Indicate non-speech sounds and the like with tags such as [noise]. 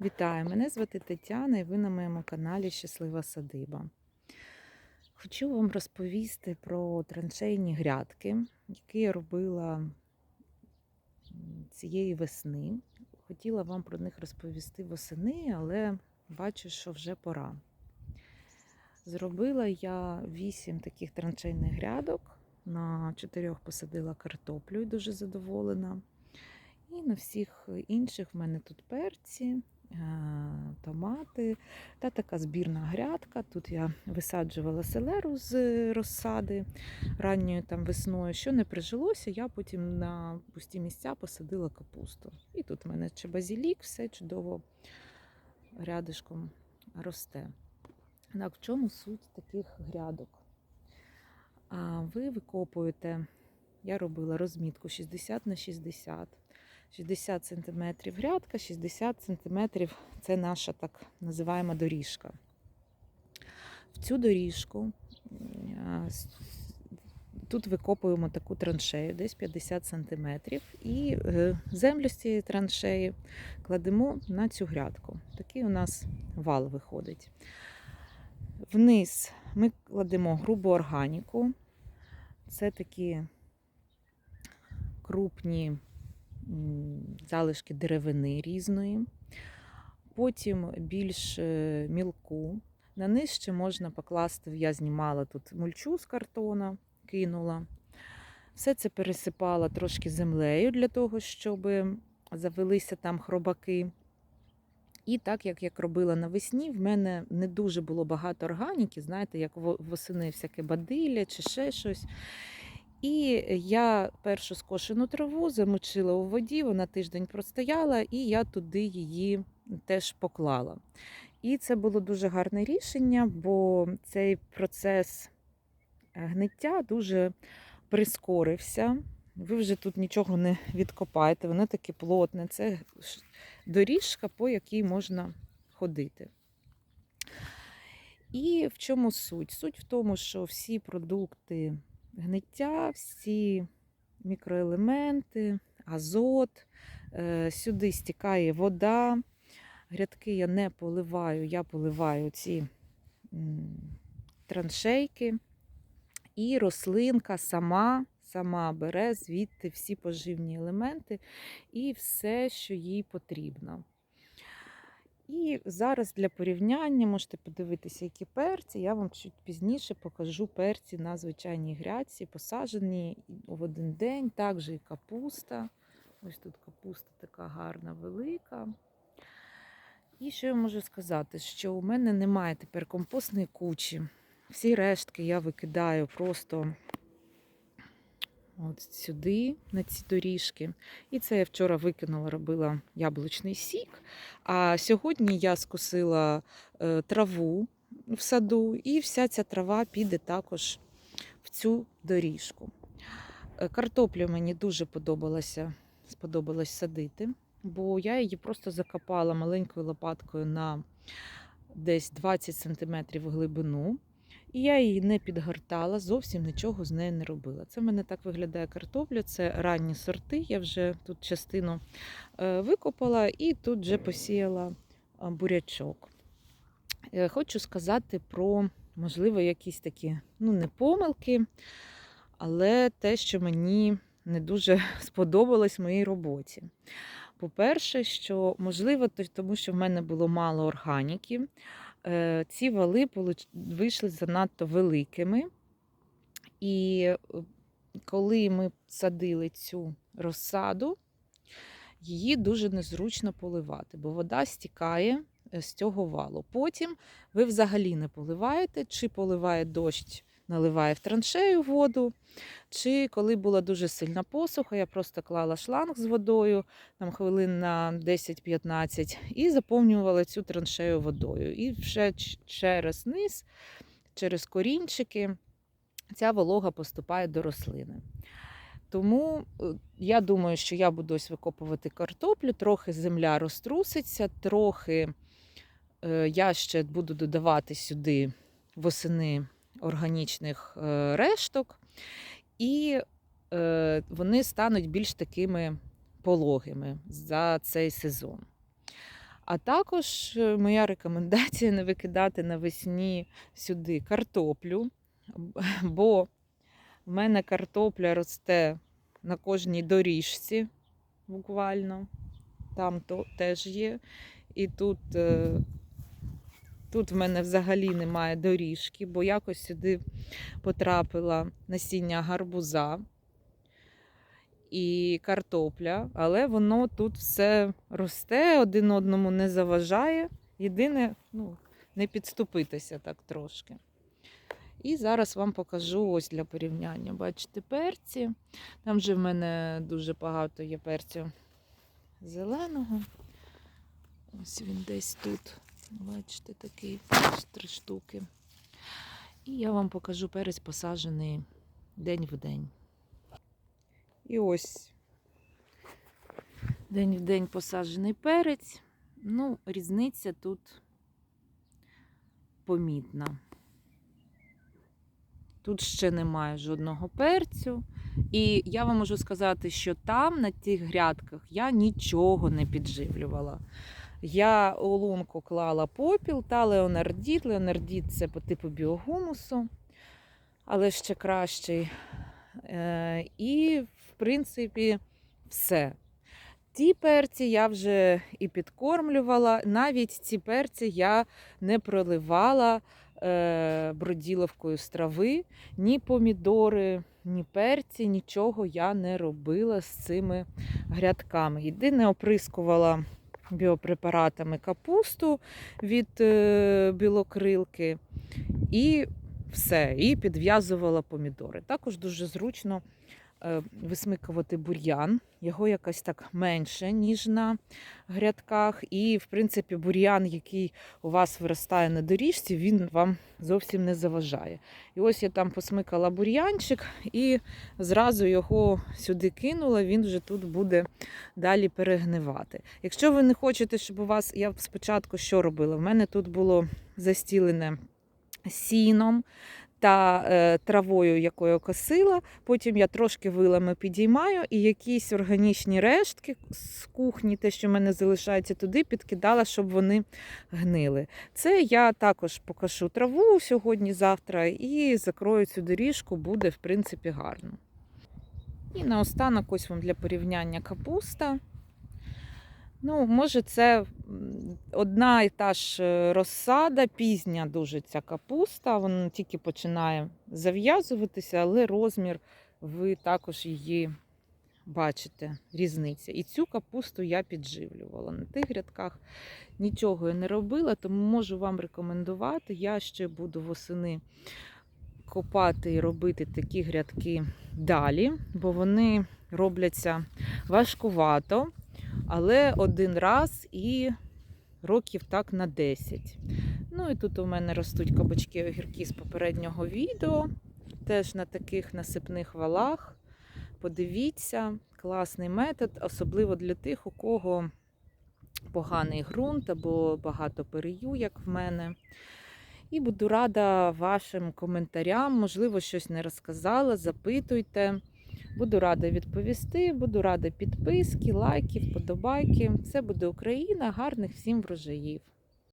Вітаю! Мене звати Тетяна і ви на моєму каналі Щаслива Садиба. Хочу вам розповісти про траншейні грядки, які я робила цієї весни. Хотіла вам про них розповісти восени, але бачу, що вже пора. Зробила я 8 таких траншейних грядок. На чотирьох посадила картоплю і дуже задоволена. І на всіх інших в мене тут перці, томати та така збірна грядка. Тут я висаджувала селеру з розсади ранньою там весною. Що не прижилося, я потім на пусті місця посадила капусту. І тут в мене ще базілік, все чудово рядишком росте. Так, в чому суть таких грядок? А ви викопуєте, я робила розмітку 60 на 60. 60 см грядка, 60 см це наша так називаємо доріжка. В цю доріжку тут викопуємо таку траншею, десь 50 см, і е, землю з цієї траншеї кладемо на цю грядку. Такий у нас вал виходить. Вниз ми кладемо грубу органіку. Це такі крупні залишки деревини різної. Потім більш е, мілку. На низ ще можна покласти, я знімала тут мульчу з картона, кинула. Все це пересипала трошки землею для того, щоб завелися там хробаки. І так, як я робила навесні, в мене не дуже було багато органіки, знаєте, як восени всяке бадилля чи ще щось. І я першу скошену траву замочила у воді, вона тиждень простояла, і я туди її теж поклала. І це було дуже гарне рішення, бо цей процес е, гниття дуже прискорився. Ви вже тут нічого не відкопаєте, воно таке плотне. Це доріжка, по якій можна ходити. І в чому суть? Суть в тому, що всі продукти гниття, всі мікроелементи, азот, е, сюди стікає вода. Грядки я не поливаю, я поливаю ці траншейки. І рослинка сама, сама бере звідти всі поживні елементи і все, що їй потрібно. І зараз для порівняння можете подивитися, які перці. Я вам чуть пізніше покажу перці на звичайній грядці, посаджені в один день. Також і капуста. Ось тут капуста така гарна, велика. І що я можу сказати? Що у мене немає тепер компостної кучі. Всі рештки я викидаю просто от сюди, на ці доріжки. І це я вчора викинула, робила яблучний сік. А сьогодні я скосила е, траву в саду, і вся ця трава піде також в цю доріжку. Е, Картоплю мені дуже подобалося, сподобалось садити, бо я її просто закопала маленькою лопаткою на десь 20 см глибину. І я її не підгортала, зовсім нічого з нею не робила. Це в мене так виглядає картопля, це ранні сорти. Я вже тут частину е, викопала і тут вже посіяла бурячок. Е, Хочу сказати про, можливо, якісь такі, ну, не помилки, але те, що мені не дуже [laughs] сподобалось в моїй роботі. По-перше, що можливо, тому що в мене було мало органіки, ці вали вийшли занадто великими. І е, коли ми садили цю розсаду, її дуже незручно поливати, бо вода стікає е, з цього валу. Потім ви взагалі не поливаєте, чи поливає дощ, наливає в траншею воду, чи коли була дуже сильна посуха, я просто клала шланг з водою там хвилин на 10-15 і заповнювала цю траншею водою. І вже через низ, через корінчики, ця волога поступає до рослини. Тому е, я думаю, що я буду ось викопувати картоплю, трохи земля розтруситься, трохи е, я ще буду додавати сюди восени органічних е, решток, і е, вони стануть більш такими пологими за цей сезон. А також е, моя рекомендація не викидати навесні сюди картоплю, бо в мене картопля росте на кожній доріжці, буквально. Там то теж є. І тут, тут в мене взагалі немає доріжки, бо якось сюди потрапила насіння гарбуза і картопля, але воно тут все росте, один одному не заважає. Єдине, ну, не підступитися так трошки. І зараз вам покажу ось для порівняння. Бачите, перці. Там вже в мене дуже багато є перцю зеленого. Ось він десь тут. Бачите, такий три штуки. І я вам покажу перець посаджений день в день. І ось день в день посаджений перець. Ну, різниця тут помітна. Тут ще немає жодного перцю. І я вам можу сказати, що там, на тих грядках, я нічого не підживлювала. Я у лунку клала попіл та леонардіт. Леонардіт це по типу біогумусу, але ще кращий. Е, І, в принципі, все. Ті перці я вже і підкормлювала. Навіть ці перці я не проливала е, броділовкою з трави, ні помідори, ні перці, нічого я не робила з цими грядками. Єдине оприскувала біопрепаратами капусту від е, білокрилки і все. І підв'язувала помідори. Також дуже зручно висмикувати бур'ян. Його якось так менше, ніж на грядках. І, в принципі, бур'ян, який у вас виростає на доріжці, він вам зовсім не заважає. І ось я там посмикала бур'янчик і зразу його сюди кинула, він вже тут буде далі перегнивати. Якщо ви не хочете, щоб у вас, я спочатку що робила? В мене тут було застілене сіном та е, травою, якою косила. Потім я трошки вилами підіймаю і якісь органічні рештки з кухні, те, що в мене залишається туди, підкидала, щоб вони гнили. Це я також покашу траву сьогодні-завтра і закрою цю доріжку, буде в принципі гарно. І наостанок, ось вам для порівняння капуста. Ну, може, це одна і та ж е, розсада, пізня дуже ця капуста. Вона тільки починає зав'язуватися, але розмір ви також її бачите, різниця. І цю капусту я підживлювала. На тих рядках нічого я не робила, тому можу вам рекомендувати. Я ще буду восени копати і робити такі грядки далі, бо вони робляться важкувато але один раз і років так на 10. Ну і тут у мене ростуть кабачки огірки з попереднього відео, теж на таких насипних валах. Подивіться, класний метод, особливо для тих, у кого поганий ґрунт або багато перею, як в мене. І буду рада вашим коментарям. Можливо, щось не розказала, запитуйте. Буду рада відповісти, буду рада підписки, лайків, подобайки. Це буде Україна, гарних всім врожаїв!